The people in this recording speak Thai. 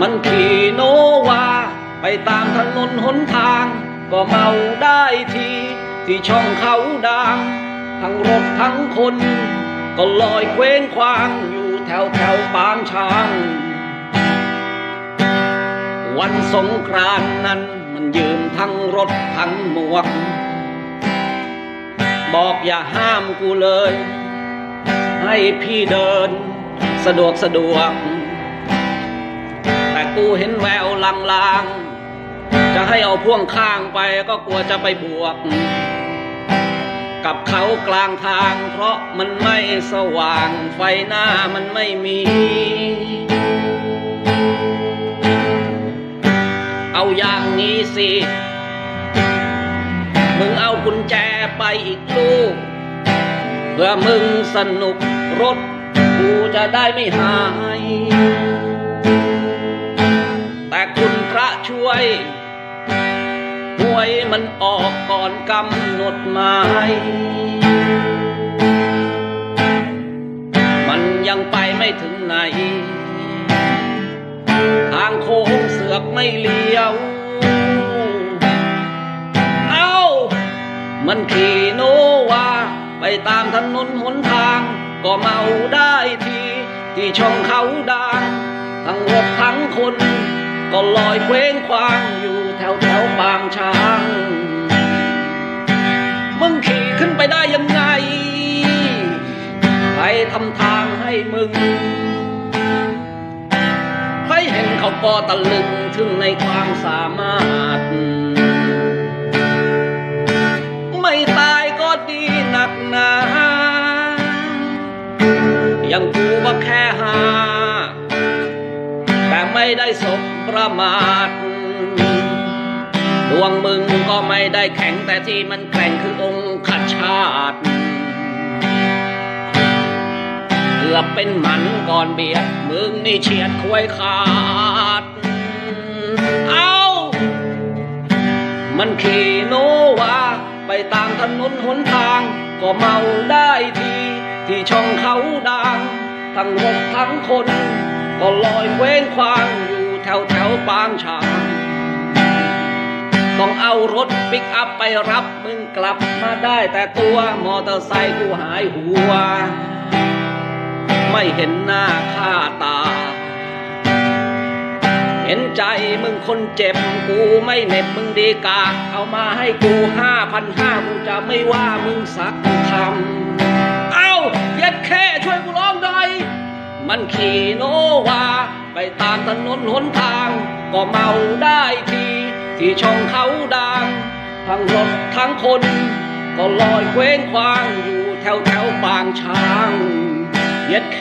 มันขี่โนวา ไปตามถนนหนทาง ก็เมาได้ทีที่ช่องเขาดังทั้งรถทั้งคน ก็ลอยเคว้งคว้างอยู่แถวแถวปางช้าง วันสงกรานนั้นมันยืมทั้งรถทั้งหมวก บอกอย่าห้ามกูเลย ให้พี่เดิน สะดวกสะดวก กูเห็นแววลางๆ จะให้เอาพ่วงข้างไปก็กลัวจะไปบวก กับเขากลางทาง เพราะมันไม่สว่างไฟหน้ามันไม่มี เอาอย่างนี้สิ มึงเอากุญแจไปอีกลูก เพื่อมึงสนุกรถกูจะได้ไม่หาย คุณพระช่วยหวยมันออกก่อนกำหนดหมาย มันยังไปไม่ถึงไหน ทางโค้งเสือกไม่เลี้ยว เอ้า มันขี่โนวาไปตามถนนหนทาง ก็เมาได้ที ที่ช่องเขาดังทั้งรถทั้งคน ก็ลอยเคว้งคว้างอยู่แถวแถวปางช้าง มึงขี่ขึ้นไปได้ยังไง ใครทำทางให้มึง ใครเห็นเขาก็ตะลึงถึงในความสามารถ ไม่ตายก็ดีหนักหนา ยังกูว่าแค่หา ไม่ได้สบประมาทดวงมึงก็ไม่ได้แข็งแต่ที่มันแกร่งคือองค์ขชาติเกือบเป็นหมันก่อนเบียดมึงนี่เฉียดควยขาด เอามันขี่โนวาไปตามถนนหนทาง ก็เมาได้ที ที่ช่องเขาดังทั้งรถทั้งคน ก็ลอยเคว้งคว้างอยู่แถวแถวปางช้างต้องเอารถปิกอัพไปรับมึงกลับมาได้แต่ตัวมอเตอร์ไซค์กูหายหัว ไม่เห็นหน้าค่าตา เห็นใจมึงคนเจ็บกูไม่เหน็บมึงดีกา เอามาให้กูห้าพันห้ากูจะไม่ว่ามึงสักคำ มันขี่โนวา ไปตามถนนหนทาง ก็เมาได้ที ที่ช่องเขาดังทั้งรถทั้งคน ก็ลอยเคว้งคว้างอยู่แถวแถวปางช้าง เย็ดเค